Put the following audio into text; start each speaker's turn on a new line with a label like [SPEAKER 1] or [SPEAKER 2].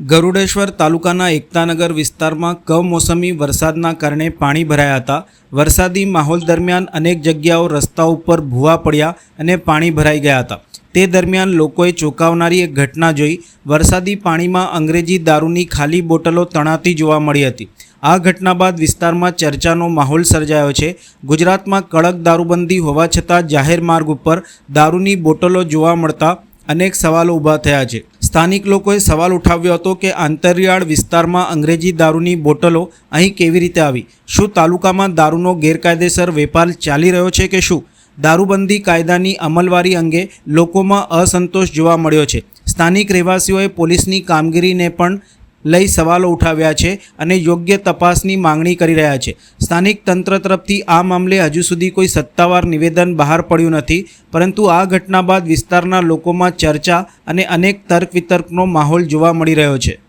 [SPEAKER 1] ગરુડેશ્વર તાલુકાના એકતાનગર વિસ્તારમાં કમોસમી વરસાદના કારણે પાણી ભરાયા હતા. વરસાદી માહોલ દરમિયાન અનેક જગ્યાઓ રસ્તા ઉપર ભૂવા પડ્યા અને પાણી ભરાઈ ગયા હતા. તે દરમિયાન લોકોએ ચોંકાવનારી એક ઘટના જોઈ. વરસાદી પાણીમાં અંગ્રેજી દારૂની ખાલી બોટલો તણાતી જોવા મળી હતી. આ ઘટના બાદ વિસ્તારમાં ચર્ચાનો માહોલ સર્જાયો છે. ગુજરાતમાં કડક દારૂબંધી હોવા છતાં જાહેર માર્ગ ઉપર દારૂની બોટલો જોવા મળતા અનેક સવાલો ઊભા થયા છે. સ્થાનિક લોકોએ સવાલ ઉઠાવ્યો હતો કે આંતરિયાળ વિસ્તારમાં અંગ્રેજી દારૂની બોટલો અહીં કેવી રીતે આવી? શું તાલુકામાં દારૂનો ગેરકાયદેસર વેપાર ચાલી રહ્યો છે કે શું? દારૂબંધી કાયદાની અમલવારી અંગે લોકોમાં અસંતોષ જોવા મળ્યો છે. સ્થાનિક રહેવાસીઓએ પોલીસની કામગીરીને પણ લઈ સવાલો ઉઠાવ્યા છે અને યોગ્ય તપાસની માંગણી કરી રહ્યા છે. સ્થાનિક તંત્ર તરફથી આ મામલે હજુ સુધી કોઈ સત્તાવાર નિવેદન બહાર પડ્યું નથી, પરંતુ આ ઘટના બાદ વિસ્તારના લોકોમાં ચર્ચા અને અનેક તર્ક વિતર્કનો માહોલ જોવા મળી રહ્યો છે.